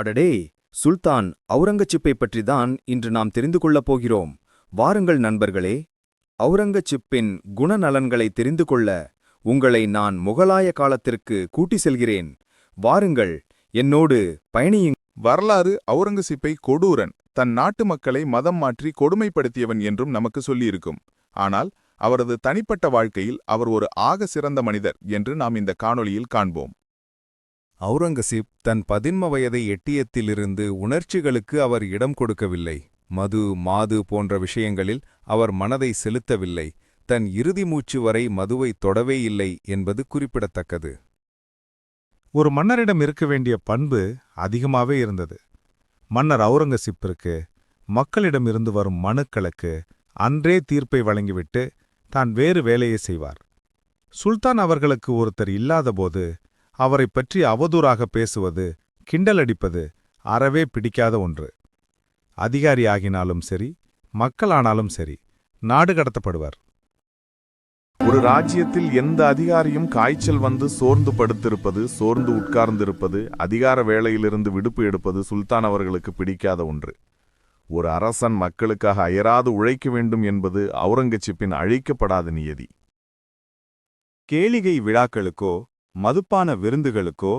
அடடே சுல்தான் அவுரங்கச்சிப்பை பற்றிதான் இன்று நாம் தெரிந்து கொள்ளப் போகிறோம். வாருங்கள் நண்பர்களே அவுரங்கச்சிப்பின் குணநலன்களை தெரிந்து கொள்ள உங்களை நான் முகலாய காலத்திற்கு கூட்டி செல்கிறேன். வாருங்கள் என்னோடு பயணியுங் வரலாறு அவுரங்கசீப்பை கொடூரன் தன் நாட்டு மக்களை மதம் மாற்றி கொடுமைப்படுத்தியவன் என்றும் நமக்கு சொல்லியிருக்கும். ஆனால் அவரது தனிப்பட்ட வாழ்க்கையில் அவர் ஒரு ஆக சிறந்த மனிதர் என்று நாம் இந்த காணொளியில் காண்போம். அவுரங்கசீப் தன் பதின்ம வயதை எட்டியத்திலிருந்து உணர்ச்சிகளுக்கு அவர் இடம் கொடுக்கவில்லை. மது மாது போன்ற விஷயங்களில் அவர் மனதை செலுத்தவில்லை. தன் இறுதி மூச்சு வரை மதுவை தொடவே இல்லை என்பது குறிப்பிடத்தக்கது. ஒரு மன்னரிடம் இருக்க வேண்டிய பண்பு அதிகமாகவே இருந்தது. மன்னர் அவுரங்கசீப்பிற்கு மக்களிடமிருந்து வரும் மனுக்களுக்கு அன்றே தீர்ப்பை வழங்கிவிட்டு தான் வேறு வேலையை செய்வார். சுல்தான் அவர்களுக்கு ஒருத்தர் இல்லாதபோது அவரைப் பற்றி அவதூறாக பேசுவது கிண்டலடிப்பது அறவே பிடிக்காத ஒன்று. அதிகாரியாகினாலும் சரி மக்களானாலும் சரி நாடு கடத்தப்படுவர். ஒரு ராஜ்யத்தில் எந்த அதிகாரியும் காய்ச்சல் வந்து சோர்ந்து படுத்திருப்பது சோர்ந்து உட்கார்ந்திருப்பது அதிகார வேளையிலிருந்து விடுப்பு எடுப்பது சுல்தான் அவர்களுக்கு பிடிக்காத ஒன்று. ஒரு அரசன் மக்களுக்காக அயராது உழைக்க வேண்டும் என்பது அவுரங்கசீப்பின் அழிக்கப்படாத நியதி. கேளிகை விழாக்களுக்கோ மதுப்பான விருந்துகளுக்கோ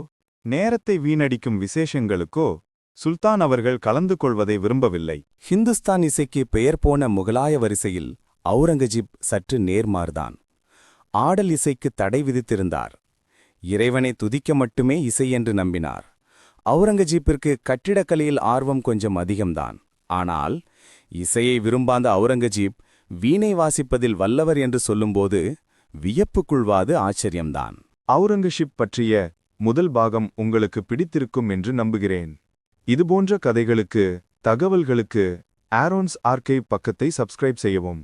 நேரத்தை வீணடிக்கும் விசேஷங்களுக்கோ சுல்தான் அவர்கள் கலந்து கொள்வதை விரும்பவில்லை. ஹிந்துஸ்தான் இசைக்கு பெயர் போன முகலாய வரிசையில் அவுரங்கஜீப் சற்று நேர்மாறுதான். ஆடல் இசைக்கு தடை விதித்திருந்தார். இறைவனை துதிக்க மட்டுமே இசை என்று நம்பினார். அவுரங்கஜீப்பிற்கு கட்டிடக்கலையில் ஆர்வம் கொஞ்சம் அதிகம்தான். ஆனால் இசையை விரும்பாந்த அவுரங்கஜீப் வீணை வாசிப்பதில் வல்லவர் என்று சொல்லும்போது வியப்புக்குள்வாது ஆச்சரியம்தான். அவுரங்கசீப் பற்றிய முதல் பாகம் உங்களுக்கு பிடித்திருக்கும் என்று நம்புகிறேன். இதுபோன்ற கதைகளுக்கு தகவல்களுக்கு ஆரோன்ஸ் ஆர்கைவ் பக்கத்தை சப்ஸ்கிரைப் செய்யவும்.